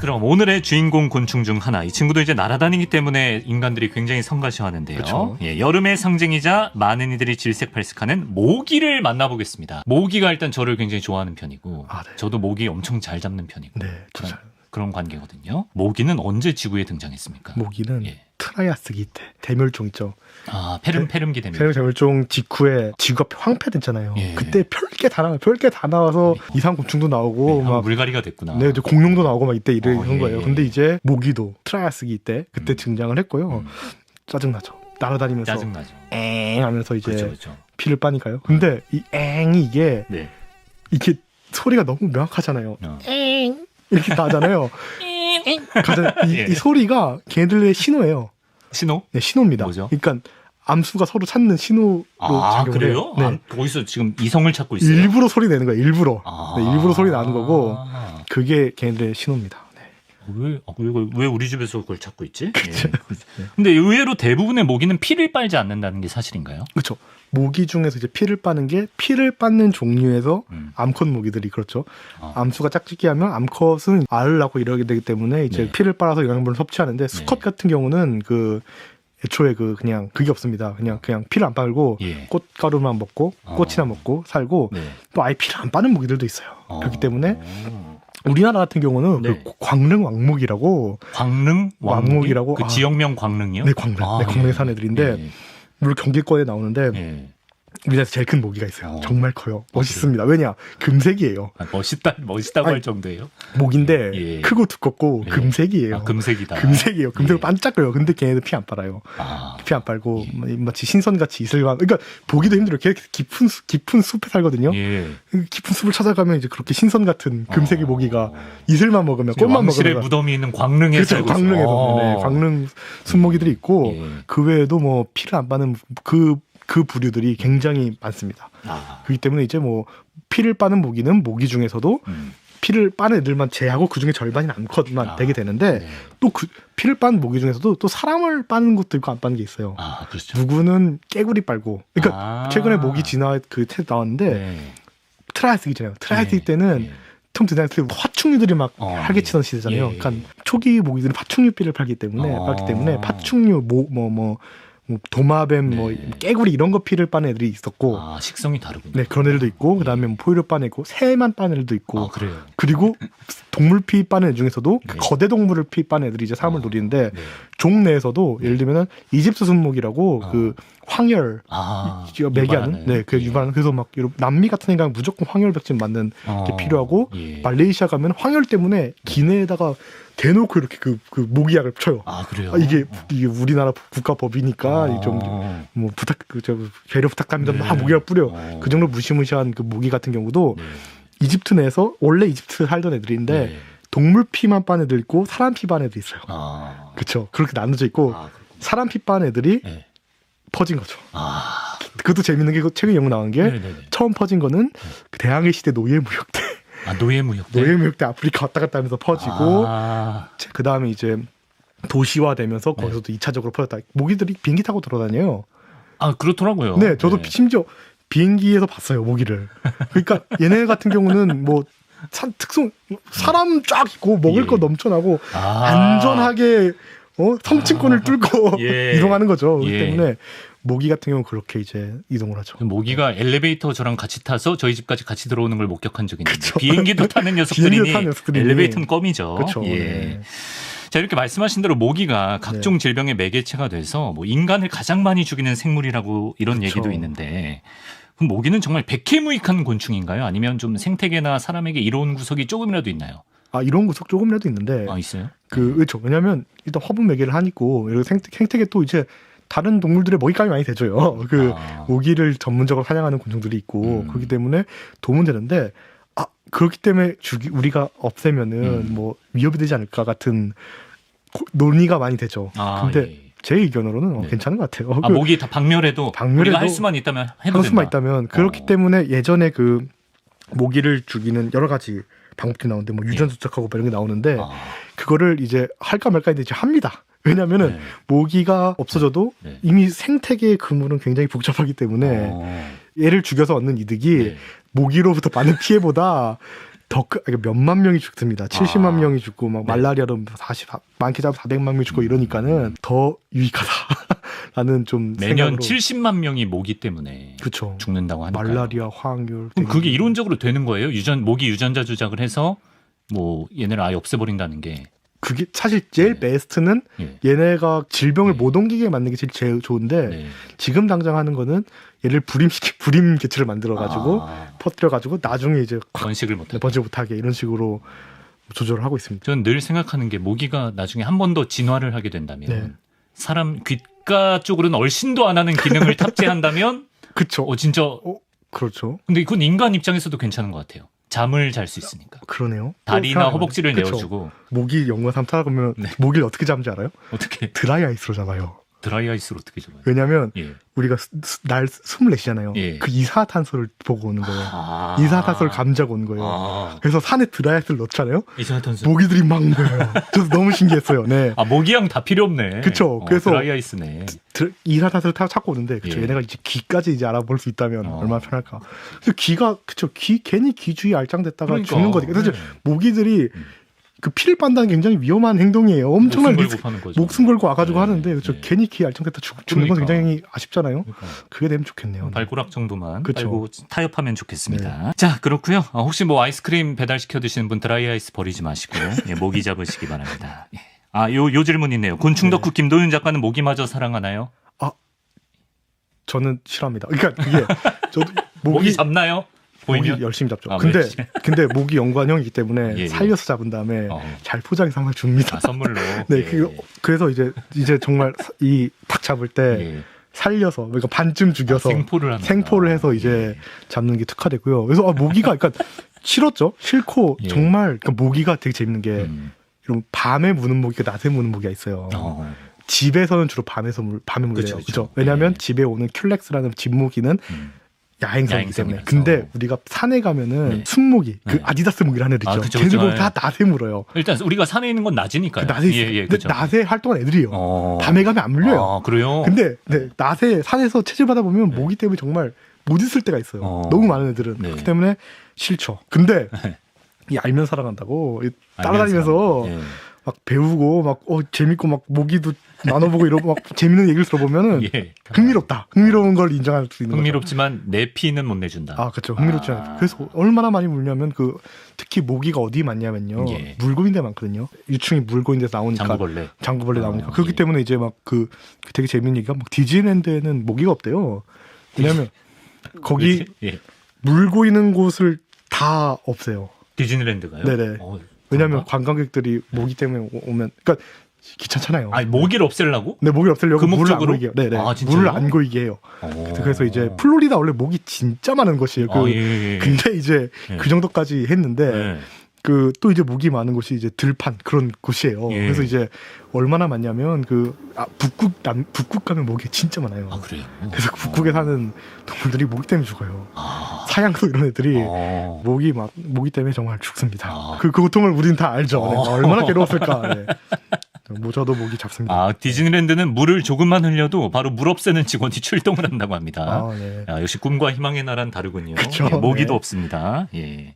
그럼 오늘의 주인공 곤충 중 하나. 이 친구도 이제 날아다니기 때문에 인간들이 굉장히 성가셔하는데요. 그쵸. 예, 여름의 상징이자 많은 이들이 질색팔색하는 모기를 만나보겠습니다. 모기가 일단 저를 굉장히 좋아하는 편이고, 아, 네. 저도 모기 엄청 잘 잡는 편이고 네, 그런, 그런 관계거든요. 모기는 언제 지구에 등장했습니까? 모기는 예. 트라이아스 기 때 대멸종 있죠. 아 페름 페름기 되면 세계 대멸종 직후에 지구가 황폐됐잖아요. 예. 그때 별게 다 나와, 별게 다 나와서 이상 곤충도 나오고 막 물갈이가 됐구나. 네, 이제 공룡도 나오고 막 이때 이런 어, 예, 거예요. 예. 근데 이제 모기도 트라이아스 기 때 그때 음. 등장을 했고요. 음, 짜증나죠. 날아다니면서 짜증나죠. 엥 하면서 이제 그렇죠, 그렇죠. 피를 빠니까요. 근데 이 엥이 이게 네. 이게 소리가 너무 명확하잖아요. 어. 엥 이렇게 나잖아요. 가장 이, 예. 이 소리가 걔네들의 신호예요. 신호? 네, 신호입니다. 뭐죠? 그러니까 암수가 서로 찾는 신호로 아 작용을 그래요? 해요. 네. 아, 거기서 지금 이성을 찾고 있어요. 일부러 소리 내는 거예요. 일부러. 아. 네, 일부러 소리 나는 거고 그게 걔네들의 신호입니다. 네. 왜, 어, 왜, 왜 우리 집에서 그걸 찾고 있지? 예. 근데 의외로 대부분의 모기는 피를 빨지 않는다는 게 사실인가요? 그렇죠. 모기 중에서 이제 피를 빠는 게 피를 빠는 종류에서 음. 암컷 모기들이 그렇죠. 아. 암수가 짝짓기 하면 암컷은 알을 낳고 이러게 되기 때문에 이제 네. 피를 빨아서 영양분을 섭취하는데 수컷 같은 경우는 그 애초에 그 그냥 그게 없습니다. 그냥 그냥 피를 안 빨고 예. 꽃가루만 먹고 어. 꽃이나 먹고 살고 네. 또 아예 피를 안 빠는 모기들도 있어요. 어. 그렇기 때문에 우리나라 같은 경우는 네. 그 광릉 왕목이라고 광릉 왕목이? 왕목이라고? 그 아. 지역명 광릉이요? 네 광릉 아, 네 광릉에 예. 사는 애들인데 예. 물론 경기권에 나오는데 예. 우리나라에서 제일 큰 모기가 있어요. 어. 정말 커요. 멋있습니다. 왜냐 금색이에요. 아, 멋있다 멋있다고 아니, 할 정도예요? 목인데 예. 크고 두껍고 예. 금색이에요. 아, 금색이다. 금색이에요. 금색으로 예. 반짝거려요. 근데 걔네들 피 안 빨아요. 아, 피안 빨고 예. 뭐 마치 신선같이 이슬감. 그러니까 보기도 힘들어요. 걔 깊은 수- 깊은 숲에 살거든요. 예. 그 깊은 숲을 찾아가면 이제 그렇게 신선 같은 금색의 어. 모기가 이슬만 먹으면 꽃만 왕실의 먹으면 무덤이 있는 광릉에 그렇죠. 살고 있어요. 광릉에도 어. 네, 광릉 순모기들이 있고 예. 그 외에도 뭐 피를 안 빠는 그 그 부류들이 굉장히 많습니다. 아, 그렇기 때문에 이제 뭐 피를 빠는 모기는 모기 중에서도 음. 피를 빠는 애들만 제하고 그 중에 절반이 암컷만 아, 되게 되는데 네. 또그 피를 빠는 모기 중에서도 또 사람을 빠는 것도 있고 안 빠는 게 있어요. 아, 그렇죠. 누구는 깨구리 빨고 그러니까 아. 최근에 모기 진화 그책 나왔는데 네. 트라이아스기 잖아요. 트라이아스기 예. 때는 예. 톰 드나이트 화충류들이 막 어, 활개치던 시대잖아요. 예. 그러니까 초기 모기들은 파충류비를 팔기 때문에 어. 팔기 때문에 파충류 뭐 뭐 뭐 도마뱀 뭐 네. 깨구리 이런 거 피를 빠는 애들이 있었고 아, 식성이 다르군요. 네 그런 애들도 있고 그다음에 뭐 포유류 빠는 애고 새만 빠는 애들도 있고 아, 그래요. 그리고 동물 피 빠는 애 중에서도 그 네. 거대 동물을 피 빠는 애들이 이제 사람을 어. 노리는데 네. 종 내에서도 예를 들면은 이집트 순목이라고 어. 그 황열 아, 이- 매개하는 유발하는? 네, 그 예. 유발하는 그래서 막 이런 남미 같은 데 가면 무조건 황열 백신 맞는 어, 게 필요하고 예. 말레이시아 가면 황열 때문에 기내에다가 대놓고 이렇게 그, 그 모기약을 쳐요. 아, 그래요. 아, 이게 이게 우리나라 국가 법이니까 좀 어. 뭐 부탁 그저 배려 부탁합니다. 네. 막 모기약 뿌려. 어. 그 정도 무시무시한 그 모기 같은 경우도 네. 이집트 내에서 원래 이집트 살던 애들인데 네. 동물 피만 빤 애들 있고 사람 피빤 애들 있어요. 아. 그렇죠. 그렇게 나눠져 있고 아. 사람 피빤 애들이 네. 퍼진 거죠. 아. 그것도 재밌는 게그 최근 연구 나온 게 네, 네, 네. 처음 퍼진 거는 그 대항해 시대 노예 무역 때 아, 노예무역. 때? 노예무역 때 아프리카 왔다 갔다 하면서 퍼지고 아. 그 다음에 이제 도시화되면서 네. 거기서도 2차적으로 퍼졌다. 모기들이 비행기 타고 돌아다녀요. 아, 그렇더라고요. 네, 저도 심지어 비행기에서 봤어요 모기를. 그러니까 얘네 같은 경우는 뭐 산, 특성 사람 쫙 있고 먹을 예. 거 넘쳐나고 아. 안전하게 어, 성층권을 뚫고 예. 이동하는 거죠. 그렇기 예. 때문에 모기 같은 경우는 그렇게 이제 이동을 하죠. 모기가 엘리베이터 저랑 같이 타서 저희 집까지 같이 들어오는 걸 목격한 적이 있는데 그쵸. 비행기도 타는 녀석들이니. 엘리베이터는 껌이죠. 그렇죠. 예. 네. 자 이렇게 말씀하신 대로 모기가 각종 질병의 매개체가 돼서 뭐 인간을 가장 많이 죽이는 생물이라고 이런 그쵸. 얘기도 있는데 그럼 모기는 정말 백해무익한 곤충인가요? 아니면 좀 생태계나 사람에게 이로운 구석이 조금이라도 있나요? 아 이런 구석 조금이라도 있는데 아 있어요? 그 그렇죠. 왜냐하면 일단 화분 매개를 그리고 생태, 생태계 또 이제 다른 동물들의 먹이감이 많이 되죠요. 그 아, 모기를 전문적으로 사냥하는 곤충들이 있고 음. 그렇기 때문에 도움은 되는데 아 그렇기 때문에 죽이 우리가 없애면은 음. 뭐 위협이 되지 않을까 같은 고- 논의가 많이 되죠. 아, 근데 예. 제 의견으로는 어, 네. 괜찮은 것 같아요. 아 그 모기 다 박멸해도 박멸해도 우리가 할 수만 있다면 해도 할 수만. 있다면 그렇기 어. 때문에 예전에 그 모기를 죽이는 여러 가지 방법들이 나오는데 뭐 유전 조작하고 뭐 이런 게 나오는데 아, 그거를 이제 할까 말까 했는데 이제 합니다. 왜냐면은 네. 모기가 없어져도 네. 이미 생태계의 그물은 굉장히 복잡하기 때문에 어, 얘를 죽여서 얻는 이득이 네. 모기로부터 받는 피해보다 더 크, 그러니까 몇만 명이 죽습니다. 70만 아. 명이 죽고 막 네. 말라리아로 40 많게 잡으면 400만 명이 죽고 이러니까는 더 유익하다라는 좀 매년 생각으로 70만 명이 모기 때문에 그렇죠. 죽는다고 하니까. 말라리아, 황열. 그럼 그게 이론적으로 되는 거예요? 유전 모기 유전자 조작을 해서 뭐 얘네를 아예 없애버린다는 게. 그게 사실 제일 네. 베스트는 예. 얘네가 질병을 네. 못 옮기게 만드는 게 제일, 좋은데 네. 지금 당장 하는 거는 얘를 불임시키 불임 개체를 만들어 가지고 아, 퍼뜨려 가지고 나중에 이제 확 번식을 못. 번지 못하게 이런 식으로 조절을 하고 있습니다. 저는 늘 생각하는 게 모기가 나중에 한 번 더 진화를 하게 된다면 네. 사람 귓가 쪽으로는 얼씬도 안 하는 기능을 탑재한다면 그쵸? 어 진짜 그렇죠. 근데 그건 인간 입장에서도 괜찮은 것 같아요. 잠을 잘 수 있으니까 그러네요. 다리나 어, 허벅지를 그쵸. 내어주고 모기 연구원 삼 타보면 네. 모기를 어떻게 잡는지 알아요? 어떻게 드라이 아이스로 잡아요. 드라이 아이스로 어떻게 잡아요? 왜냐면 예. 우리가 스- 스- 날 24시잖아요. 예. 그 이산화탄소를 보고 오는 거예요. 아. 이산화탄소를 감지하고 오는 거예요. 아. 그래서 산에 드라이 아이스를 넣잖아요. 이산화탄소. 모기들이 막 모여요. 저도 너무 신기했어요. 네. 아 모기향 다 필요 없네. 그쵸. 어, 그래서- 드라이 아이스네. 드- 이산화탄소를 타고 찾고 오는데 그쵸. 예. 얘네가 이제 귀까지 이제 알아볼 수 있다면 어. 얼마나 편할까. 그래서 귀가 그쵸. 귀 괜히 귀 주위 알짱댔다가 그러니까. 죽는 거지. 그래서 네. 모기들이 음. 그 피를 빤다는 게 굉장히 위험한 행동이에요. 엄청난 목숨. 걸고 파는 거죠. 목숨 걸고 와가지고 네, 하는데 그쵸. 네. 괜히 귀 알짱댔다 죽, 죽는 건 그러니까. 굉장히 아쉽잖아요. 그러니까. 그게 되면 좋겠네요. 발가락 정도만 그쵸. 네. 빨고 타협하면 좋겠습니다. 자 그렇고요. 어, 혹시 뭐 아이스크림 배달 시켜 드시는 분 드라이 아이스 버리지 마시고 예, 모기 잡으시기 바랍니다. 예. 아요 요 질문 있네요. 곤충 덕후 김도윤 작가는 모기마저 사랑하나요? 저는 싫어합니다. 그러니까 이게 저도 모기, 모기 잡나요? 모기 보이면 열심히 잡죠. 아, 근데 열심히. 근데 모기 연구원형이기 때문에 예, 예. 살려서 잡은 다음에 어. 잘 포장해서 항상 줍니다. 아, 선물로. 네, 예. 그, 그래서 이제 이제 정말 이닭 잡을 때 예. 살려서 그러니까 반쯤 아, 죽여서 생포를 하는 생포를 해서 이제 잡는 게 특화되고요. 그래서 아, 모기가 그러니까 싫었죠. 싫고 예. 정말 그러니까 모기가 되게 재밌는 게 음. 이런 밤에 무는 모기가 낮에 무는 모기가 있어요. 어. 집에서는 주로 밤에서 물, 밤에 물려요. 그쵸. 왜냐하면 예. 집에 오는 큘렉스라는 집모기는 음. 야행성이기 때문에. 야행성이라서. 근데 우리가 산에 가면은 네. 순모기, 그 네. 아디다스 모기를 하는 애들 아, 있죠. 그쵸, 걔네들 그쵸. 다 낮에 물어요. 일단 우리가 산에 있는 건 낮이니까요. 그 낮에 있어요. 예, 예, 근데. 낮에 활동한 애들이에요. 어. 밤에 가면 안 물려요. 아, 그래요? 근데 네, 낮에 산에서 체질 받아 보면 모기 때문에 정말 못 있을 때가 있어요. 어. 너무 많은 애들은 네. 그렇기 때문에 싫죠. 근데 네. 이 알면 살아간다고. 따라다니면서 예. 막 배우고 막 어, 재밌고 막 모기도 나눠보고 이러고 막 재밌는 얘기를 들어보면은 예. 흥미롭다. 흥미로운 걸 인정할 수 있는. 흥미롭지만 내 피는 못 내준다. 아, 그렇죠. 흥미롭지 아. 않아요. 그래서 얼마나 많이 물냐면 그 특히 모기가 어디 많냐면요. 예. 물고기인 데 많거든요. 유충이 물고기인 데서 나오니까 장구벌레. 장구벌레 나오니까. 어, 그렇기 예. 때문에 이제 막 그 되게 재밌는 얘기가 막 디즈니랜드에는 모기가 없대요. 왜냐면 거기 예. 물고 있는 곳을 다 없애요. 디즈니랜드가요? 네네. 어, 왜냐면? 관광객들이 모기 때문에 오- 오면 그러니까 귀찮잖아요. 아니 모기를 없애려고? 네, 모기를 없애려고 그 물을 안 목적으로? 고이게 해요. 네, 네. 아? 물을 안 고이게 해요. 어. 그래서 이제 플로리다 원래 모기 진짜 많은 곳이에요. 그 아, 예, 예, 예. 근데 이제 예. 그 정도까지 했는데 예. 그또 이제 모기 많은 곳이 이제 들판 그런 곳이에요. 예. 그래서 이제 얼마나 많냐면 그 아, 북극 남 북극 가면 모기 진짜 많아요. 아 그래요. 그래서 북극에 사는 동물들이 모기 때문에 죽어요. 아. 사양소 이런 애들이 어. 모기 막 모기 때문에 정말 죽습니다. 아. 그, 그 고통을 우리는 다 알죠. 네, 어. 얼마나 괴로웠을까. 네. 뭐 저도 모기 잡습니다. 아 디즈니랜드는 물을 조금만 흘려도 바로 물 없애는 직원이 출동을 한다고 합니다. 아, 네. 아, 역시 꿈과 희망의 나라는 다르군요. 그쵸, 예, 모기도 네. 없습니다. 예.